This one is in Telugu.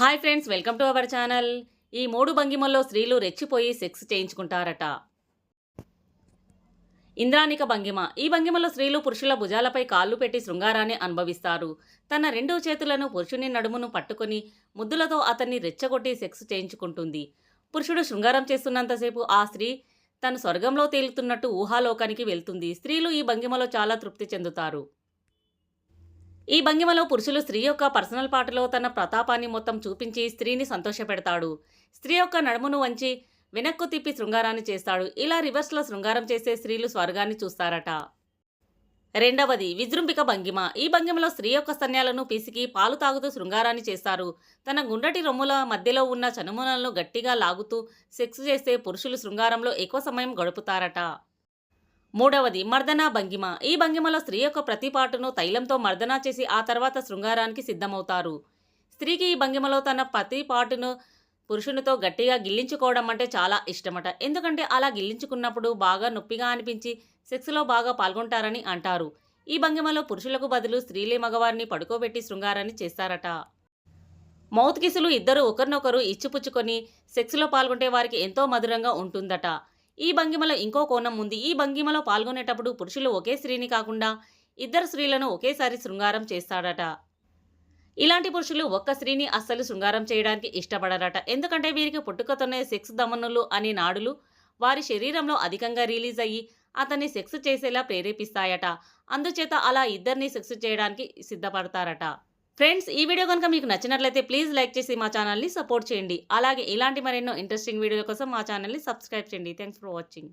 Hi friends welcome to our channel. ఈ మూడు భంగిమల్లో స్త్రీలు రెచ్చిపోయి సెక్స్ చేయించుకుంటారట. ఇంద్రానిక భంగిమ. ఈ భంగిమలో స్త్రీలు పురుషుల భుజాలపై కాళ్ళు పెట్టి శృంగారాన్ని అనుభవిస్తారు. తన రెండు చేతులను పురుషుని నడుమును పట్టుకొని ముద్దులతో అతన్ని రెచ్చగొట్టి సెక్స్ చేయించుకుంటుంది. పురుషుడు శృంగారం చేస్తున్నంతసేపు ఆ స్త్రీ తను స్వర్గంలో తేలుతున్నట్టు ఊహాలోకానికి వెళ్తుంది. స్త్రీలు ఈ భంగిమలో చాలా తృప్తి చెందుతారు. ఈ భంగిమలో పురుషులు స్త్రీ యొక్క పర్సనల్ పాటలో తన ప్రతాపాన్ని మొత్తం చూపించి స్త్రీని సంతోషపెడతాడు. స్త్రీ యొక్క నడుమును వంచి వెనక్కు తిప్పి శృంగారాన్ని చేస్తాడు. ఇలా రివర్స్లో శృంగారం చేసే స్త్రీలు స్వర్గాన్ని చూస్తారట. రెండవది విజృంభిక భంగిమ. ఈ భంగిమలో స్త్రీ యొక్క స్తన్యాలను పిసికి పాలు తాగుతూ శృంగారాన్ని చేస్తారు. తన గుండటి రొమ్ముల మధ్యలో ఉన్న చనుమూలలను గట్టిగా లాగుతూ సెక్స్ చేస్తే పురుషులు శృంగారంలో ఎక్కువ సమయం గడుపుతారట. మూడవది మర్దనా భంగిమ. ఈ భంగిమలో స్త్రీ యొక్క ప్రతి పాటును తైలంతో మర్దనా చేసి ఆ తర్వాత శృంగారానికి సిద్ధమవుతారు. స్త్రీకి ఈ భంగిమలో తన ప్రతి పాటును పురుషునితో గట్టిగా గిల్లించుకోవడం అంటే చాలా ఇష్టమట. ఎందుకంటే అలా గిల్లించుకున్నప్పుడు బాగా నొప్పిగా అనిపించి సెక్స్లో బాగా పాల్గొంటారని అంటారు. ఈ భంగిమలో పురుషులకు బదులు స్త్రీలే మగవారిని పడుకోబెట్టి శృంగారాన్ని చేస్తారట. మౌత్ కిసులు ఇద్దరు ఒకరినొకరు ఇచ్చిపుచ్చుకొని సెక్స్లో పాల్గొంటే వారికి ఎంతో మధురంగా ఉంటుందట. ఈ భంగిమలో ఇంకో కోణం ఉంది. ఈ భంగిమలో పాల్గొనేటప్పుడు పురుషులు ఒకే స్త్రీని కాకుండా ఇద్దరు స్త్రీలను ఒకేసారి శృంగారం చేస్తాడట. ఇలాంటి పురుషులు ఒక్క స్త్రీని అస్సలు శృంగారం చేయడానికి ఇష్టపడరట. ఎందుకంటే వీరికి పుట్టుకతోనే సెక్స్ దమనులు అనే నాడులు వారి శరీరంలో అధికంగా రిలీజ్ అయ్యి అతన్ని సెక్స్ చేసేలా ప్రేరేపిస్తాయట. అందుచేత అలా ఇద్దరిని సెక్స్ చేయడానికి సిద్ధపడతారట. ఫ్రెండ్స్ ఈ వీడియో కనుక మీకు నచ్చినట్లయితే ప్లీజ్ లైక్ చేసి మా ఛానల్ని సపోర్ట్ చేయండి. అలాగే ఇలాంటి మరెన్నో ఇంట్రెస్టింగ్ వీడియోల కోసం మా ఛానల్ని సబ్స్క్రైబ్ చేయండి. Thanks for watching.